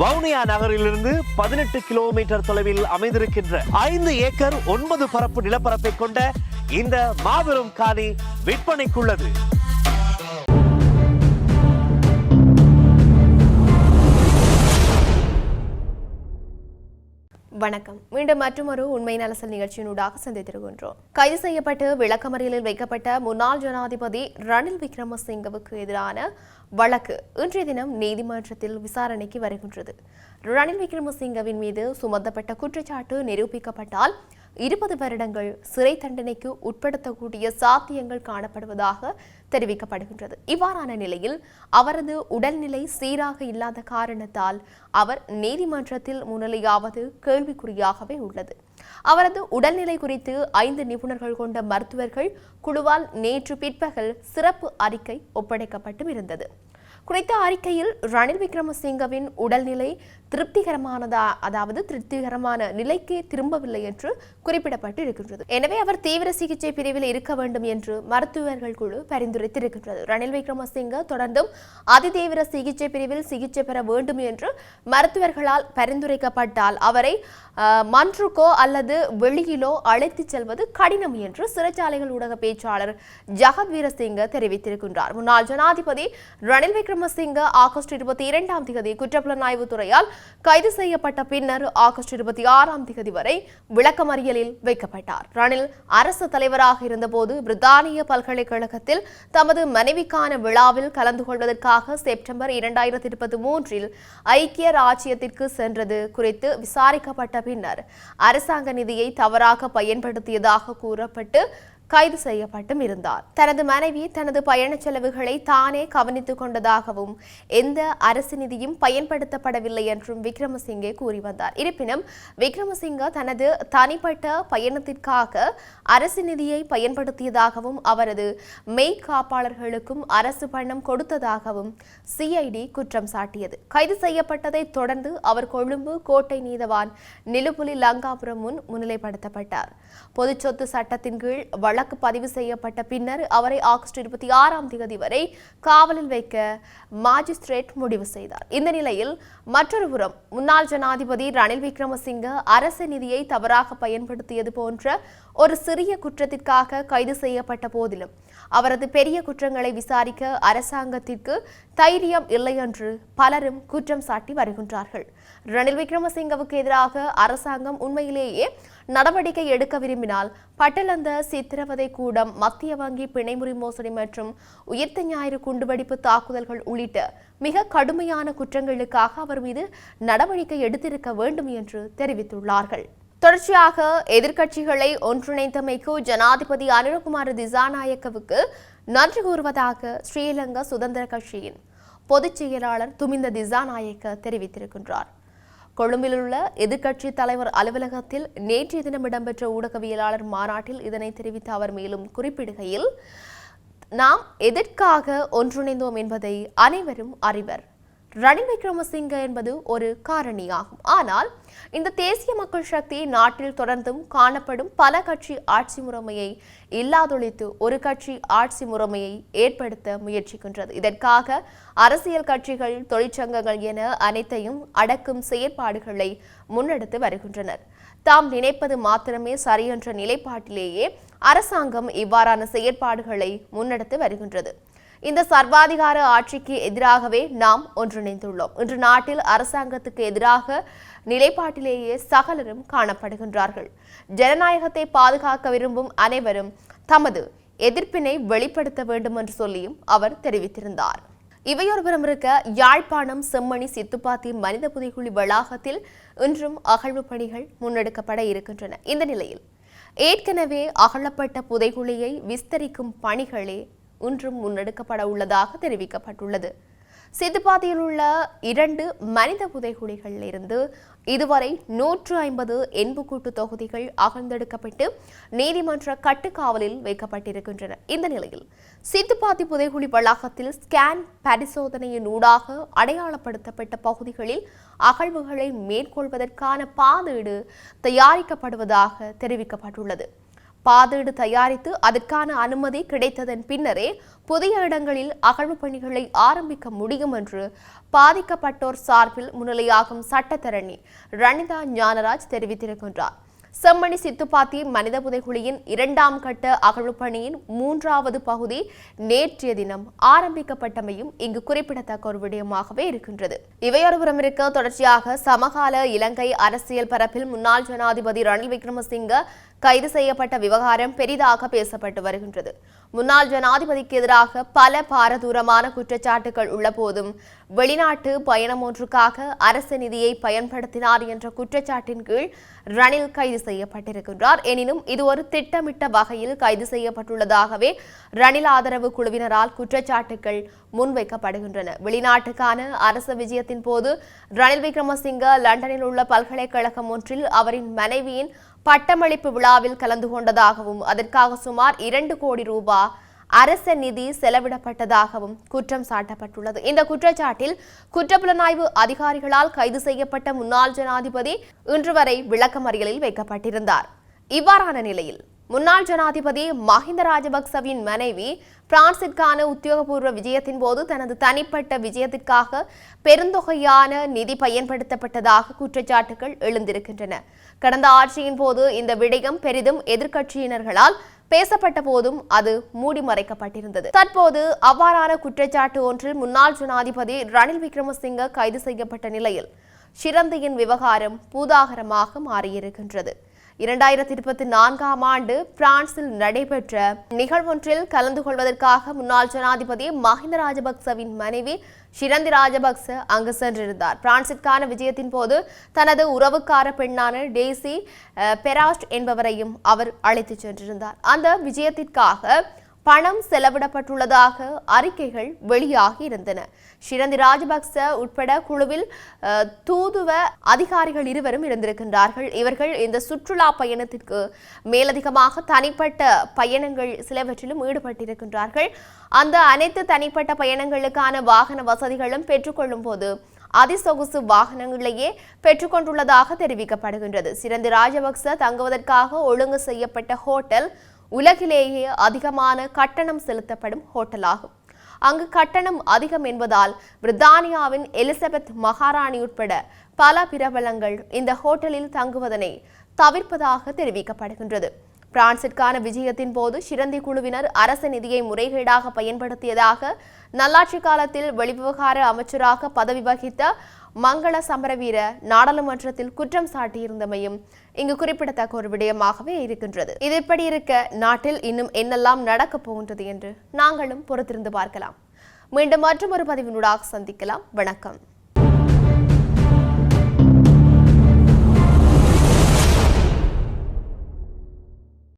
வவுனியா நகரிலிருந்து பதினெட்டு கிலோமீட்டர் தொலைவில் அமைந்திருக்கின்ற ஐந்து ஏக்கர் ஒன்பது பரப்பு நிலப்பரப்பை கொண்ட இந்த மாபெரும் காணி விற்பனைக்குள்ளது. வணக்கம். மீண்டும் மற்றொரு உண்மை நலசல் நிகழ்ச்சியினூடாக சந்தித்திருக்கின்றோம். கைது செய்யப்பட்டு விளக்கமறியலில் வைக்கப்பட்ட முன்னாள் ஜனாதிபதி ரணில் விக்ரமசிங்கவுக்கு எதிரான வழக்கு இன்றைய தினம் நீதிமன்றத்தில் விசாரணைக்கு வருகின்றது. ரணில் விக்ரமசிங்கவின் மீது சுமத்தப்பட்ட குற்றச்சாட்டு நிரூபிக்கப்பட்டால் இருபது வருடங்கள் சிறை தண்டனைக்கு உட்படுத்தக்கூடிய சாத்தியங்கள் காணப்படுவதாக தெரிவிக்கப்படுகின்றது. இவ்வாறான நிலையில் அவரது உடல்நிலை சீராக இல்லாத காரணத்தால் அவர் நீதிமன்றத்தில் முன்னிலையாவது கேள்விக்குறியாகவே உள்ளது. அவரது உடல்நிலை குறித்து ஐந்து நிபுணர்கள் கொண்ட மருத்துவர்கள் குழுவால் நேற்று பிற்பகல் சிறப்பு அறிக்கை ஒப்படைக்கப்பட்டும் இருந்தது. குறித்த அறிக்கையில் ரணில் விக்ரமசிங்கவின் உடல்நிலை திருப்திகரமானதா அதாவது திருப்திகரமான நிலைக்கே திரும்பவில்லை என்று குறிப்பிடப்பட்டு இருக்கின்றது எனவே அவர் தீவிர சிகிச்சை பிரிவில் இருக்க வேண்டும் என்று மருத்துவர்கள் குழு பரிந்துரைத்திருக்கின்றது. ரணில் விக்ரமசிங்க தொடர்ந்தும் அதிதீவிர சிகிச்சை பிரிவில் சிகிச்சை பெற வேண்டும் என்று மருத்துவர்களால் பரிந்துரைக்கப்பட்டால் அவரை மன்றுக்கோ அல்லது வெளியிலோ அழைத்துச் செல்வது கடினம் என்று சிறைச்சாலைகள் ஊடக பேச்சாளர் ஜகத் வீரசிங்க தெரிவித்திருக்கின்றார். முன்னாள் ஜனாதிபதி ரணில் விக்ரமசிங்க ஆகஸ்ட் இருபத்தி இரண்டாம் தேதி குற்றப்புலனாய்வு துறையால் கைது செய்யப்பட்ட பின்னர் ஆகஸ்ட் இருபத்தி ஆறாம் தேதி வரை விளக்கமறியலில் வைக்கப்பட்டார். ரணில் அரசு தலைவராக இருந்தபோது பிரித்தானிய பல்கலைக்கழகத்தில் தமது மனைவிக்கான விழாவில் கலந்து கொள்வதற்காக செப்டம்பர் இரண்டாயிரத்தி இருபத்தி மூன்றில் ஐக்கிய ராஜ்யத்திற்கு சென்றது குறித்து விசாரிக்கப்பட்ட பின்னர் அரசாங்க நிதியை தவறாக பயன்படுத்தியதாக கூறப்பட்டு கைது செய்யப்பட்டும் இருந்தார். தனது மனைவி தனது பயண செலவுகளை தானே கவனித்துக் கொண்டதாகவும் எந்த அரசு நிதியும் பயன்படுத்தப்படவில்லை என்றும் விக்ரமசிங்கே கூறி வந்தார். இருப்பினும் விக்ரமசிங்க தனது தனிப்பட்ட பயணத்திற்காக அரசு நிதியை பயன்படுத்தியதாகவும் அவரது மெய்காப்பாளர்களுக்கும் அரசு பணம் கொடுத்ததாகவும் சிஐடி குற்றம் சாட்டியது. கைது செய்யப்பட்டதை தொடர்ந்து அவர் கொழும்பு கோட்டை நீதவான் நிலுப்புலி லங்காபுரம் முன் முன்னிலைப்படுத்தப்பட்டார். பொதுச்சொத்து சட்டத்தின் கீழ் வழக்கு பதிவு செய்யப்பட்ட பின்னர் அவரை ஆகஸ்ட் இருபத்தி ஆறாம் தேதி வரை காவலில் வைக்க மாஜிஸ்ட்ரேட் முடிவு செய்தார். இந்த நிலையில் மற்றொரு புறம் முன்னாள் ஜனாதிபதி ரணில் விக்ரமசிங்க அரசு நிதியை தவறாக பயன்படுத்தியது போன்ற ஒரு சிறிய குற்றத்திற்காக கைது செய்யப்பட்ட போதிலும் அவரது பெரிய குற்றங்களை விசாரிக்க அரசாங்கத்திற்கு தைரியம் இல்லை என்று பலரும் குற்றம் சாட்டி வருகின்றார்கள். ரணில் விக்ரமசிங்கவுக்கு எதிராக அரசாங்கம் உண்மையிலேயே நடவடிக்கை எடுக்க விரும்பினால் பட்டலந்த சித்திரவதை கூடம் மத்திய வங்கி பிணைமுறை மோசடி மற்றும் உயிர்த்த ஞாயிறு குண்டுவெடிப்பு தாக்குதல்கள் உள்ளிட்ட மிக கடுமையான குற்றங்களுக்காக அவர் மீது நடவடிக்கை எடுத்திருக்க வேண்டும் என்று தெரிவித்துள்ளார்கள். தொடர்ச்சியாக எதிர்க்கட்சிகளை ஒன்றிணைத்தமைக்கு ஜனாதிபதி அனுரகுமார திசாநாயக்கவுக்கு நன்றி கூறுவதாக ஸ்ரீலங்கா சுதந்திர கட்சியின் பொதுச் செயலாளர் துமிந்த திசாநாயக்க தெரிவித்திருக்கின்றார். கொழும்பில் உள்ள எதிர்க்கட்சி தலைவர் அலுவலகத்தில் நேற்றைய தினம் இடம்பெற்ற ஊடகவியலாளர் மாநாட்டில் இதனை தெரிவித்த அவர் மேலும் குறிப்பிடுகையில் நாம் எதற்காக ஒன்றிணைந்தோம் என்பதை அனைவரும் அறிவர். ரணில் விக்ரமசிங்க என்பது ஒரு காரணியாகும். ஆனால் இந்த தேசிய மக்கள் சக்தி நாட்டில் தொடர்ந்தும் காணப்படும் பல கட்சி ஆட்சி முறைமையை இல்லாதொழித்து ஒரு கட்சி ஆட்சி முறைமையை ஏற்படுத்த முயற்சிக்கின்றது. இதற்காக அரசியல் கட்சிகள் தொழிற்சங்கங்கள் என அனைத்தையும் அடக்கும் செயற்பாடுகளை முன்னெடுத்து வருகின்றனர். தாம் நினைப்பது மாத்திரமே சரியென்ற நிலைப்பாட்டிலேயே அரசாங்கம் இவ்வாறான செயற்பாடுகளை முன்னெடுத்து வருகின்றது. இந்த சர்வாதிகார ஆட்சிக்கு எதிராகவே நாம் ஒன்றிணைந்துள்ளோம். இன்று நாட்டில் அரசாங்கத்துக்கு எதிராக நிலைப்பாட்டிலேயே சகலரும் காணப்படுகின்றார்கள். ஜனநாயகத்தை பாதுகாக்க விரும்பும் அனைவரும் தமது எதிர்ப்பினை வெளிப்படுத்த வேண்டும் என்று சொல்லியும் அவர் தெரிவித்திருந்தார். இவையொருவரும் இருக்க யாழ்ப்பாணம் செம்மணி சித்துப்பாத்தி மனித புதைக்குழி வளாகத்தில் இன்றும் அகழ்வு பணிகள் முன்னெடுக்கப்பட இருக்கின்றன. இந்த நிலையில் ஏற்கனவே அகழப்பட்ட புதைகுழியை விஸ்தரிக்கும் பணிகளே இன்றும் முன்னெடுக்கப்பட உள்ளதாக தெரிவிக்கப்பட்டுள்ளது. சித்துப்பாத்தியில் உள்ள இரண்டு மனித புதைகுழிகளில் இருந்து இதுவரை நூற்று ஐம்பது எண்புக்கூட்டு தொகுதிகள் அகழ்ந்தெடுக்கப்பட்டு நீதிமன்ற கட்டுக்காவலில் வைக்கப்பட்டிருக்கின்றன. இந்த நிலையில் சித்துப்பாத்தி புதைகுழி வளாகத்தில் ஸ்கேன் பரிசோதனையின் ஊடாக அடையாளப்படுத்தப்பட்ட பகுதிகளில் அகழ்வுகளை மேற்கொள்வதற்கான பாதீடு தயாரிக்கப்படுவதாக தெரிவிக்கப்பட்டுள்ளது. பாதீடு தயாரித்து அதற்கான அனுமதி கிடைத்ததன் பின்னரே புதிய இடங்களில் அகழ்வு பணிகளை ஆரம்பிக்க முடியும் என்று பாதிக்கப்பட்டோர் சார்பில் முன்னிலையாகும் சட்டத்தரணி ரணிதா ஞானராஜ் தெரிவித்திருக்கின்றார். செம்மணி சித்துப்பாத்தி மனித புதைகுழியின் இரண்டாம் கட்ட அகழ்வு பணியின் மூன்றாவது பகுதி நேற்றைய தினம் ஆரம்பிக்கப்பட்டமையும் இங்கு குறிப்பிடத்தக்க ஒரு விடயமாகவே இருக்கின்றது. இவையொருபுறம் இருக்க தொடர்ச்சியாக சமகால இலங்கை அரசியல் பரப்பில் முன்னாள் ஜனாதிபதி ரணில் விக்ரமசிங்க கைது செய்யப்பட்ட விவகாரம் பெரிதாக பேசப்பட்டு வருகின்றது. முன்னாள் ஜனாதிபதிக்கு எதிராக பல பாரதூரமான குற்றச்சாட்டுகள் உள்ள போதும் வெளிநாட்டு பயணம் ஒன்றுக்காக அரசு நிதியை பயன்படுத்தினார் என்ற குற்றச்சாட்டின் கீழ் ரணில் கைது செய்யப்பட்டிருக்கின்றார். எனினும் இது ஒரு திட்டமிட்ட வகையில் கைது செய்யப்பட்டுள்ளதாகவே ரணில் ஆதரவு குழுவினரால் குற்றச்சாட்டுகள் முன்வைக்கப்படுகின்றன. வெளிநாட்டுக்கான அரசு விஜயத்தின் போது ரணில் விக்ரமசிங்க லண்டனில் உள்ள பல்கலைக்கழகம் ஒன்றில் அவரின் மனைவியின் பட்டமளிப்பு விழாவில் கலந்து கொண்டதாகவும் அதற்காக சுமார் இரண்டு கோடி ரூபாய் அரச நிதி செலவிடப்பட்டதாகவும் குற்றம் சாட்டப்பட்டுள்ளது. இந்த குற்றச்சாட்டில் குற்றப்புலனாய்வு அதிகாரிகளால் கைது செய்யப்பட்ட முன்னாள் ஜனாதிபதி இன்று வரை விளக்கமறியலில் வைக்கப்பட்டிருந்தார். இவ்வாறான நிலையில் முன்னாள் ஜனாதிபதி மஹிந்த ராஜபக்சவின் மனைவி பிரான்சிற்கான உத்தியோகபூர்வ விஜயத்தின் போது தனது தனிப்பட்ட விஜயத்திற்காக பெருந்தொகையான நிதி பயன்படுத்தப்பட்டதாக குற்றச்சாட்டுகள் எழுந்திருக்கின்றன. கடந்த ஆட்சியின் போது இந்த விடயம் பெரிதும் எதிர்க்கட்சியினர்களால் பேசப்பட்ட போதும் அது மூடி மறைக்கப்பட்டிருந்தது. தற்போது அவ்வாறான குற்றச்சாட்டு ஒன்றில் முன்னாள் ஜனாதிபதி ரணில் விக்ரமசிங்க கைது செய்யப்பட்ட நிலையில் ஷிரந்தியின் விவகாரம் பூதாகரமாக மாறியிருக்கின்றது. இரண்டாயிரத்தி இருபத்தி நான்காம் ஆண்டு பிரான்சில் நடைபெற்ற நிகழ்வொன்றில் கலந்து கொள்வதற்காக முன்னாள் ஜனாதிபதி மஹிந்த ராஜபக்சவின் மனைவி ஷிரந்தி ராஜபக்ச அங்கு சென்றிருந்தார். பிரான்சிற்கான விஜயத்தின் போது தனது உறவுக்கார பெண்ணான டேசி பெராஸ்ட் என்பவரையும் அவர் அழைத்துச் சென்றிருந்தார். அந்த விஜயத்திற்காக பணம் செலவிடப்பட்டுள்ளதாக அறிக்கைகள் வெளியாகி இருந்தன. ஷிரந்தி ராஜபக்ச உட்பட குழுவில் தூதுவ அதிகாரிகள் இருவரும் இருந்திருக்கின்றார்கள். இவர்கள் இந்த சுற்றுலா பயணத்திற்கு மேலதிகமாக தனிப்பட்ட பயணங்கள் சிலவற்றிலும் ஈடுபட்டிருக்கின்றார்கள். அந்த அனைத்து தனிப்பட்ட பயணங்களுக்கான வாகன வசதிகளும் பெற்றுக்கொள்ளும் போது அதிசொகுசு வாகனங்களையே பெற்றுக்கொண்டுள்ளதாக தெரிவிக்கப்படுகின்றது. சிறந்தி ராஜபக்ச தங்குவதற்காக ஒழுங்கு செய்யப்பட்ட ஹோட்டல் உலகிலேயே அதிகமான கட்டணம் செலுத்தப்படும் ஹோட்டலாகும். அங்கு கட்டணம் அதிகம் என்பதால் பிரித்தானியாவின் எலிசபெத் மகாராணி உட்பட பல பிரபலங்கள் இந்த ஹோட்டலில் தங்குவதனை தவிர்ப்பதாக தெரிவிக்கப்படுகின்றது. பிரான்சிற்கான விஜயத்தின் போது சிரந்தி குழுவினர் அரச நிதியை முறைகேடாக பயன்படுத்தியதாக நல்லாட்சி காலத்தில் வெளிவிவகார அமைச்சராக பதவி வகித்த மங்கள சமரவீர நாடாளுமன்றத்தில் குற்றம் சாட்டியிருந்தமையும் இங்கு குறிப்பிடத்தக்க ஒரு விடயமாகவே இருக்கின்றது. இது இப்படி இருக்க? நாட்டில் இன்னும் என்னெல்லாம் நடக்கப் போகின்றது என்று நாங்களும் பொறுத்திருந்து பார்க்கலாம். மீண்டும் மற்றும் ஒரு பதிவினூடாக சந்திக்கலாம். வணக்கம்.